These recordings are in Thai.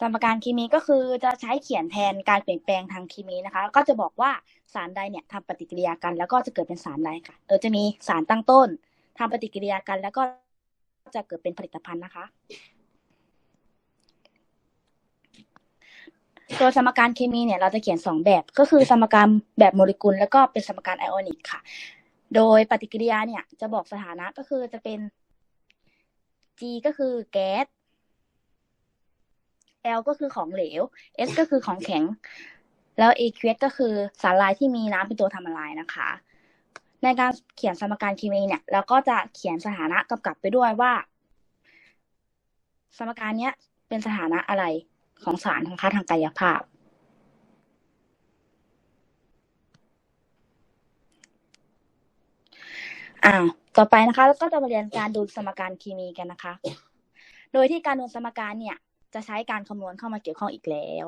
สมการเคมีก็คือจะใช้เขียนแทนการเปลี่ยนแปลงทางเคมีนะคะ ก็จะบอกว่าสารใดเนี่ยทำปฏิกิริยากัน แล้วก็จะเกิดเป็นสารใดค่ะโดยจะมีสารตั้งต้นทำปฏิกิริยากันแล้วก็จะเกิดเป็นผลิตภัณฑ์นะคะ ตัวสมการเคมีเนี่ยเราจะเขียนสองแบบ ก็คือสมการแบบโมเลกุล แล้วก็เป็นสมการไอออนิกค่ะ โดยปฏิกิริยาเนี่ยจะบอกสถานะก็คือจะเป็น G ก็คือแก๊ส L ก็คือของเหลว S ก็คือของแข็ง แล้ว aqueous ก็คือสารลายที่มีน้ำเป็นตัวทำละลายนะคะ ในการเขียนสมการเคมีเนี่ยเราก็จะเขียนสถานะกำกับไปด้วยว่า สมการเนี้ยเป็นสถานะอะไรของสารของค่าทางกายภาพ อ่า ต่อไปนะคะแล้วก็จะมาเรียนการดูสมการเคมีกันนะคะ โดยที่การดูสมการเนี่ย จะใช้การคำนวณเข้ามาเกี่ยวข้องอีกแล้ว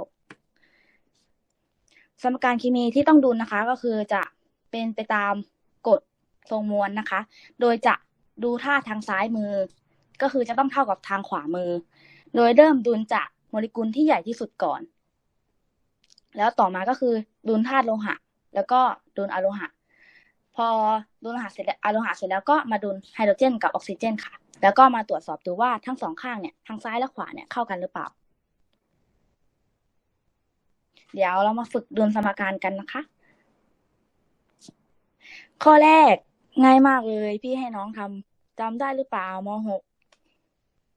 สมการเคมีที่ต้องดูนะคะก็คือจะเป็นไปตามกฎทรงมวลนะคะ โดยจะดูท่าทางซ้ายมือ ก็คือจะต้องเท่ากับทางขวามือ โดยเริ่มดุลจากโมเลกุลที่ใหญ่ที่สุดก่อน แล้วต่อมาก็คือดุลธาตุโลหะ แล้วก็ดุลอะโลหะ พอดุลโลหะเสร็จแล้วอะโลหะเสร็จแล้วก็มาดุลไฮโดรเจนกับออกซิเจนค่ะ แล้วก็มาตรวจสอบดูว่าทั้งสองข้างเนี่ยทางซ้ายและขวาเนี่ยเข้ากันหรือเปล่า เดี๋ยวเรามาฝึกดุลสมการกันนะคะ ข้อแรกง่ายมากเลยพี่ให้น้องทำจำได้หรือเปล่ามหก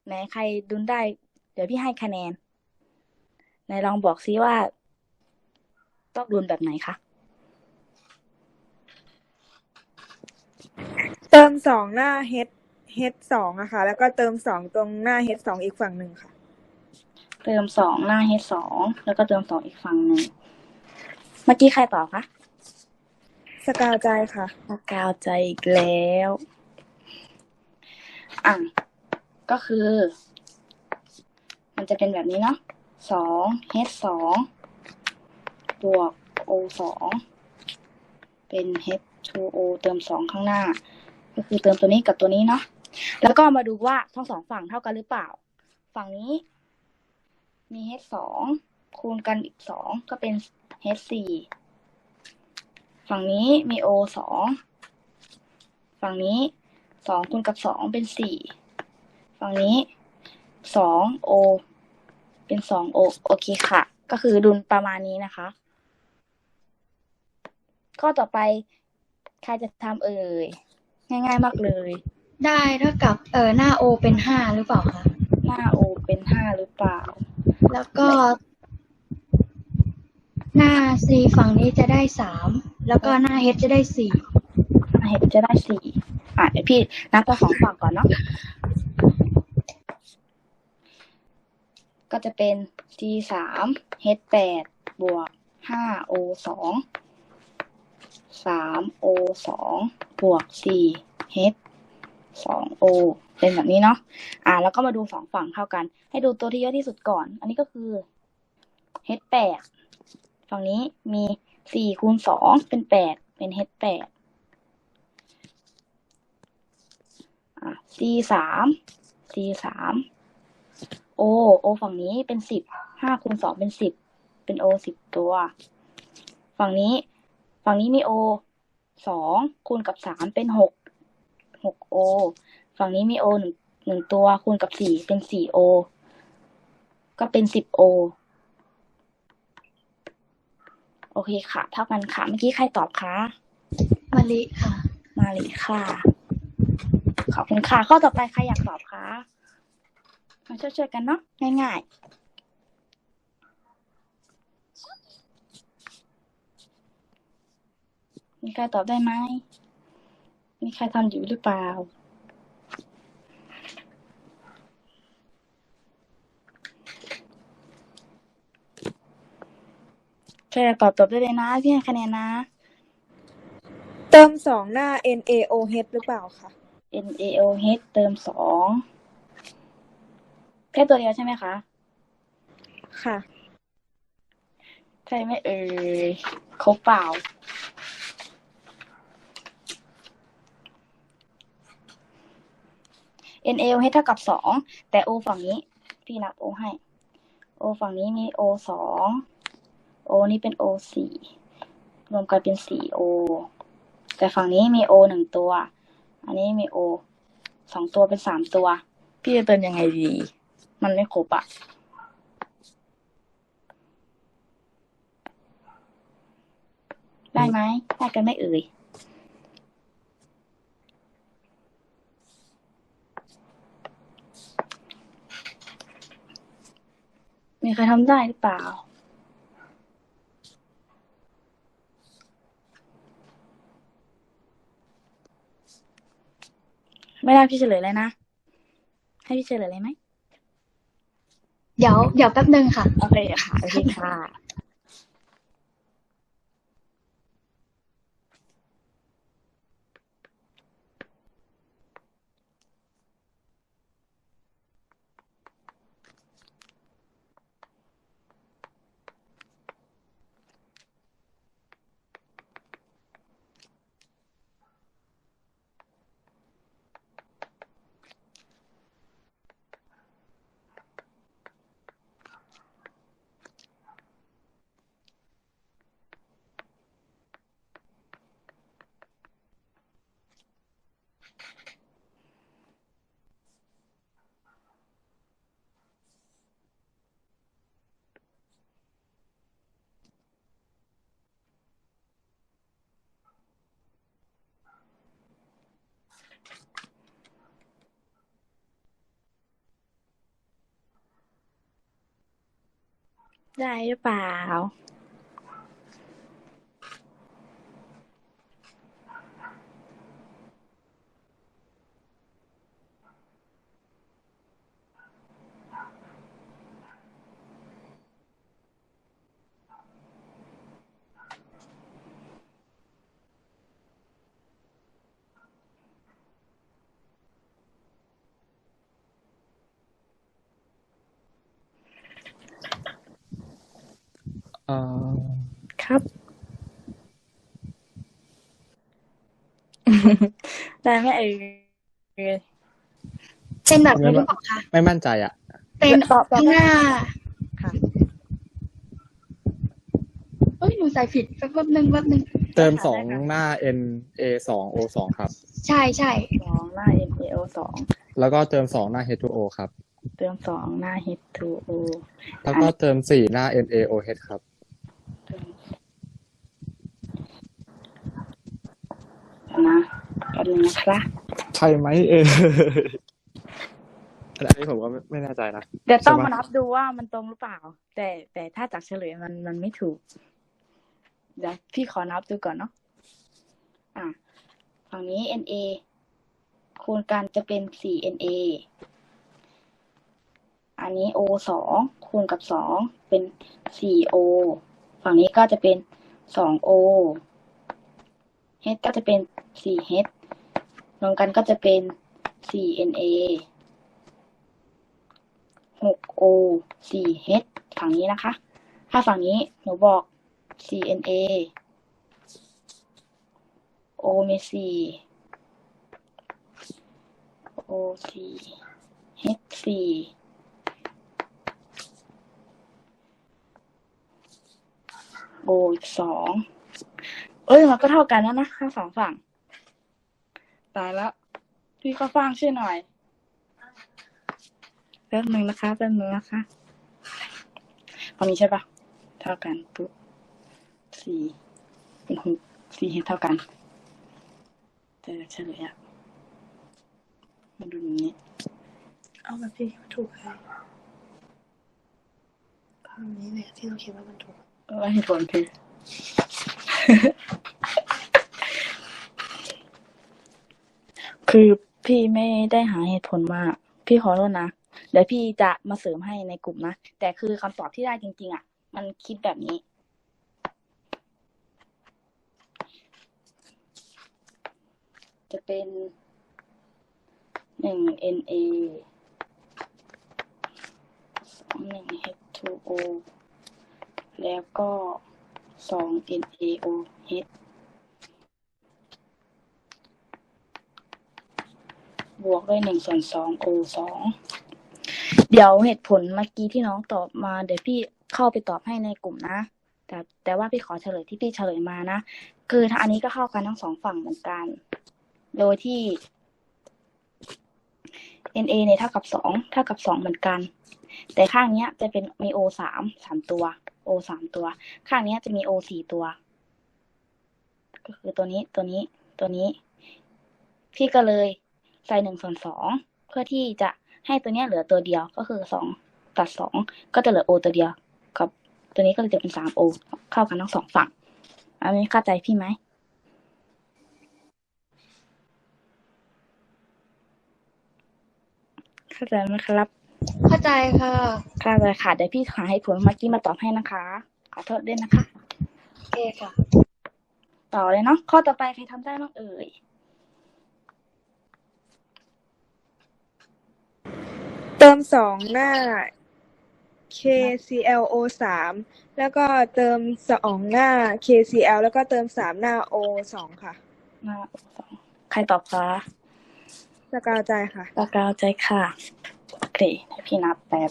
ไหนใครดุลได้ เดี๋ยวพี่ให้คะแนนไหนลองบอกซิว่า ต้องดุลแบบไหนคะเติมสองหน้า h h สองอะค่ะ แล้วก็เติมสองตรงหน้า h สองอีกฝั่งหนึ่งค่ะ เติมสองหน้า h สองแล้วก็เติมสองอีกฝั่งหนึ่งเมื่อกี้ใครตอบคะสกาวใจค่ะกาวใจอีกแล้วอะก็คือ มันจะเป็นแบบนี้เนาะสอง h สองบวก o สองเป็น h 2 o เติมสองข้างหน้า ก็คือเติมตัวนี้กับตัวนี้เนาะ แล้วก็มาดูว่าทั้งสองฝั่งเท่ากันหรือเปล่า ฝั่งนี้ มี h สองคูณกันอีกสองก็เป็น h สี่ฝั่งนี้มี o สองฝั่งนี้สองคูณกับสองเป็นสี่ฝั่งนี้สอง o เป็นสอง o โอเคค่ะ ก็คือดุลประมาณนี้นะคะ ข้อต่อไปใครจะทำเอ่ย ง่าย ๆ มากเลย ได้เท่ากับเออหน้าโอเป็นห้าหรือเปล่าคะหน้า o เป็นห้าหรือเปล่า แล้วก็ หน้า c ฝั่งนี้จะได้สามแล้วก็หน้า h จะได้สี่เห็นจะได้สี่อะเดี๋ยวพี่นับตัวสองฝั่งก่อนเนาะก็จะเป็น t สาม h แปดบวกห้า o สองสาม o สองบวกสี่ h สอง o เป็นแบบนี้เนาะ อ่า แล้วก็มาดูสองฝั่งเท่ากัน ให้ดูตัวที่เยอะที่สุดก่อน อันนี้ก็คือ h แปดฝั่งนี้มีสี่คูณสองเป็นแปดเป็น h แปดอะ c สาม c สาม o o ฝั่งนี้เป็นสิบห้าคูณสองเป็นสิบเป็น o สิบตัว ฝั่งนี้ ฝั่งนี้มี o สองคูณกับสามเป็นหก หก o ฝั่งนี้มี o หนึ่งหนึ่งตัวคูณกับสี่เป็นสี่ o ก็เป็นสิบ o โอเคค่ะ เท่ากันค่ะ เมื่อกี้ใครตอบคะมะลิค่ะ มาเลยค่ะ ขอบคุณค่ะ ข้อต่อไปใครอยากตอบคะมาช่วยๆกันเนาะง่ายๆมีใครตอบได้ไหม มีใครทำอยู่หรือเปล่าใครอยากตอบตอบได้เลยนะพี่ให้คะแนนนะ เติมสองหน้า n a o h หรือเปล่าคะ N A O H เติมสองแค่ตัวเดียวใช่ไหมคะ ค่ะ ใช่ไหมเอ่ยครบเปล่า N A O H เท่ากับสองแต่ O ฝั่งนี้ พี่นับ O ให้ O O ฝั่งนี้มี O สอง O นี่เป็น O สี่รวมกันเป็นสี่ O แต่ฝั่งนี้มี O หนึ่งตัว อันนี้มี O สองตัวเป็นสามตัว พี่จะเติมยังไงดี มันไม่ครบอะได้ไหมได้กันไหม่เอ่ย มีใครทำได้หรือเปล่า ไม่ได้พี่เฉลยเลยนะ ให้พี่เฉลยเลยไหม เดี๋ยว เดี๋ยวแป๊บนึงค่ะ โอเคค่ะ โอเคค่ะ ได้หรือเปล่า อ่อครับ ได้ไหมเอ่ยเป็นแบบนี้หรือเปล่าคะไม่มั่นใจอะ เป็นตอบตอบข้างหน้าค่ะเอ้ยหนูใส่ผิดแป๊บนึงแป๊บนึงเติมได้ค่ะสองได้ค่ะหน้า N A สอง O สองครับ ใช่ใช่สองหน้า M A O สองแล้วก็เติมสองหน้า H 2 O ครับ เติมสองหน้า H 2 O แล้วก็เติมสี่หน้า N A O H ครับ เติมเดี๋ยว นะแป๊บนึงนะคะใช่ไหมเอออันนี้ผมก็ไม่ไม่แน่ใจนะเดี๋ยวต้องใช่ปะมานับดูว่ามันตรงหรือเปล่า แต่แต่ถ้าจากเฉลยมันมันไม่ถูกเดี๋ยวพี่ขอนับดูก่อนเนาะอะฝั่งนี้ NA คูณกันจะเป็น 4NA อันนี้ O สองคูณกับสองเป็น 4O ฝั่งนี้ก็จะเป็น 2O H ก็จะเป็น 4H รวมกันก็จะเป็น 4NA 6O 4H ฝั่งนี้นะคะ ถ้าฝั่งนี้หนูบอก 4NA O มี 4 O 4 H 4 O อีกสอง เอ้ยมันก็เท่ากันแล้วนะทั้งสองฝั่ง ตายแล้ว พี่ก็ฟังช่วยหน่อยแป๊บนึงนะคะแป๊บนึงนะคะฝั่งนี้ใช่ปะเท่ากันปุ๊บสี่เป็นหกสี่เห็นเท่ากันแต่เฉลยอะมาดูอย่างนี้ เอาแบบที่ถูกเลยภาพนี้เนี่ยที่เราคิดว่ามันถูกเออเหตุผลคือ คือพี่ไม่ได้หาเหตุผลมา พี่ขอโทษนะเดี๋ยวพี่จะมาเสริมให้ในกลุ่มนะ แต่คือคำตอบที่ได้จริง ๆ อะ มันคิดแบบนี้ จะเป็นหนึ่ง NA สองหนึ่ง H2O แล้วก็ สอง NaOH บวกด้วยหนึ่งส่วนสอง O สอง เดี๋ยวเหตุผลเมื่อกี้ที่น้องตอบมา เดี๋ยวพี่เข้าไปตอบให้ในกลุ่มนะ แต่แต่ว่าพี่ขอเฉลยที่พี่เฉลยมานะ คือทาอันนี้ก็เข้ากันทั้งสองฝั่งเหมือนกัน โดยที่ NA เนี่ยเท่ากับสองเท่ากับสองเหมือนกัน แต่ข้างเนี้ยจะเป็นมี O สามสามตัว O สามตัว ข้างนี้จะมี O สี่ตัว ก็คือตัวนี้ตัวนี้ตัวนี้ พี่ก็เลยใส่หนึ่งส่วนสองเพื่อที่จะให้ตัวเนี้ยเหลือตัวเดียวก็คือสองตัดสองก็จะเหลือ O ตัวเดียวกับ ตัวนี้ก็จะเป็นสาม O เข้ากันทั้งสองฝั่ง อันนี้เข้าใจพี่ไหมเข้าใจไหมครับ เข้าใจค่ะเข้าใจค่ะเดี๋ยวพี่หาให้ผลเมื่อกี้มาตอบให้นะคะ ขอโทษด้วยนะคะ โอเคค่ะ ต่อเลยเนาะข้อต่อไปใครทำได้บ้างเอ่ย เติมสองหน้า KCLO สามแล้วก็เติมสองหน้า KCL แล้วก็เติมสามหน้า O สองค่ะหน้าสองใครตอบคะสกาวใจค่ะปากกาวใจค่ะ โอเคให้พี่นับแบบ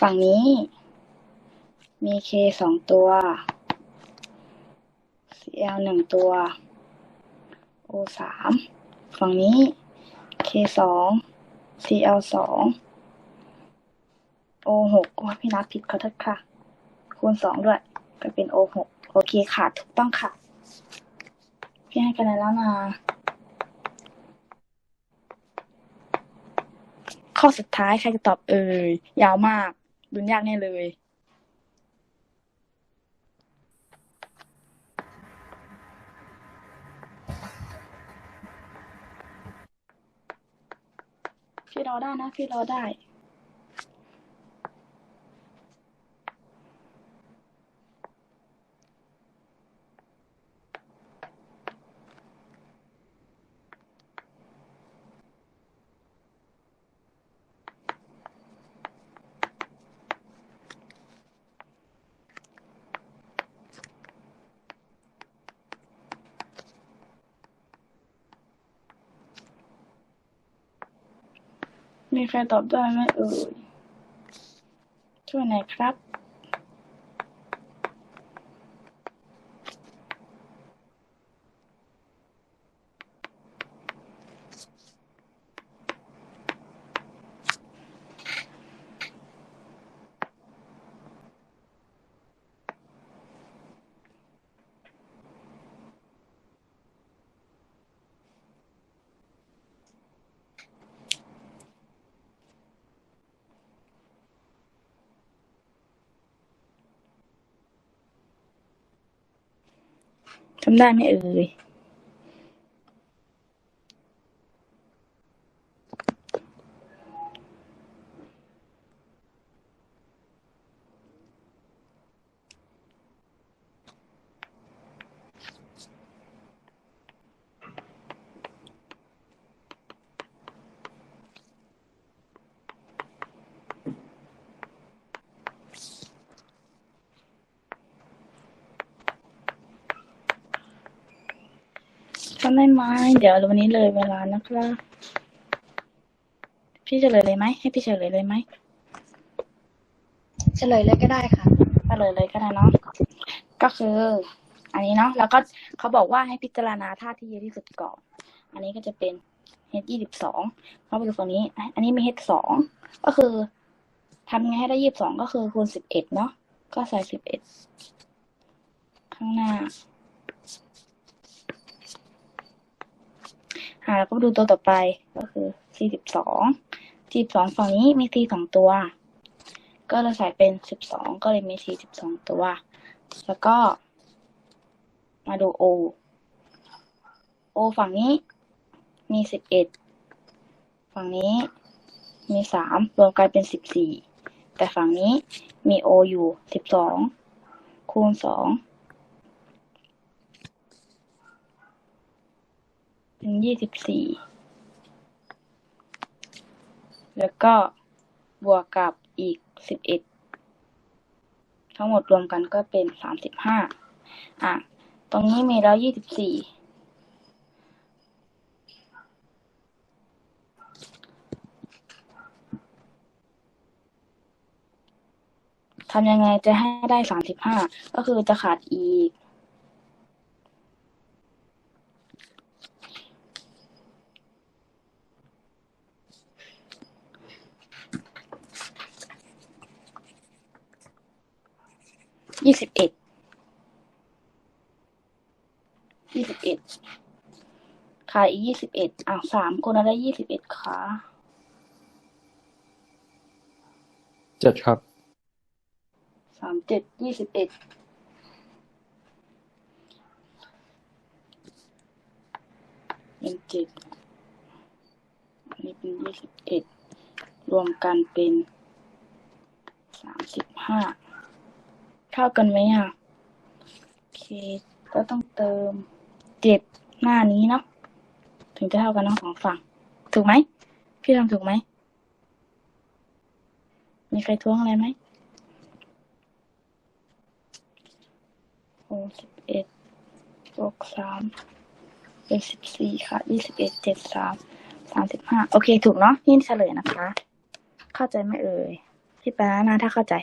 ฝั่งนี้ มี K สองตัว CL หนึ่งตัว O สามฝั่งนี้ K สอง CL สอง O หกโอ้พี่นับผิดขอโทษค่ะ คูณสองด้วย ก็เป็น O หกโอเคค่ะ ถูกต้องค่ะ พี่ให้คะแนนแล้วนะ ข้อสุดท้ายใครจะตอบเอ่ยยาวมากดุนยากแน่เลย พี่รอได้นะ พี่รอได้ มีใครตอบได้ไหมเอ่ยช่วยหน่อยครับ ทำ อ่ยทำได้ไหมเดี๋ยววันนี้เลยเวลานะครับ พี่เฉลยเลยไหมให้พี่เฉลยเลยไหมเฉลยเลยก็ได้ค่ะเฉลยเลยก็ได้เนาะก็คือ อันนี้เนาะแล้วก็เขาบอกว่าให้พิจารณาท่าที่เยอะที่สุดก่อน อันนี้ก็จะเป็น h ยี่สิบสองเขาไปดูฝั่งนี้ อันนี้มี h สองก็คือทำไงให้ได้ยี่สิบสองก็คือคูณสิบเอ็ดเนาะก็ใส่สิบเอ็ดข้างหน้า อ่าก็ดูตัวต่อไปก็คือ c สิบสอง c สิบสองฝั่งนี้มี c สองตัว ก็เลยใส่เป็นสิบสองก็เลยมี c สิบสองตัว แล้วก็ มาดู o o ฝั่งนี้มีสิบเอ็ดฝั่งนี้มีสามรวมกันเป็นสิบสี่แต่ฝั่งนี้มี o อยู่สิบสองคูณสอง เป็นยี่สิบสี่ แล้วก็บวกกับอีกสิบเอ็ด ทั้งหมดรวมกันก็เป็นสามสิบห้าอะ ตรงนี้มีแล้วยี่สิบสี่ ทำยังไงจะให้ได้สามสิบห้า ก็คือจะขาดอีก ยี่สิบเอ็ด ยี่สิบเอ็ด ขาอีกยี่สิบเอ็ดอะสามคนได้ยี่สิบเอ็ดขา เจ็ดครับ สามเจ็ด ยี่สิบเอ็ด เป็นเจ็ดอันนี้เป็นยี่สิบเอ็ด รวมกันเป็นสามสิบห้าเท่ากันไหมอะ โอเค ก็ต้องเติมเจ็ดหน้านี้เนาะ ถึงจะเท่ากันทั้งสองฝั่ง ถูกไหม พี่ทำถูกไหม มีใครท้วงอะไรไหมหกสิบเอ็ดบวกสามเป็นสิบสี่ค่ะยี่สิบเอ็ดเจ็ดสามสามสิบห้าโอเค ถูกเนาะนี่เฉลยนะคะ เข้าใจไหมเอ่ยพี่ป๊ะนะถ้าเข้าใจ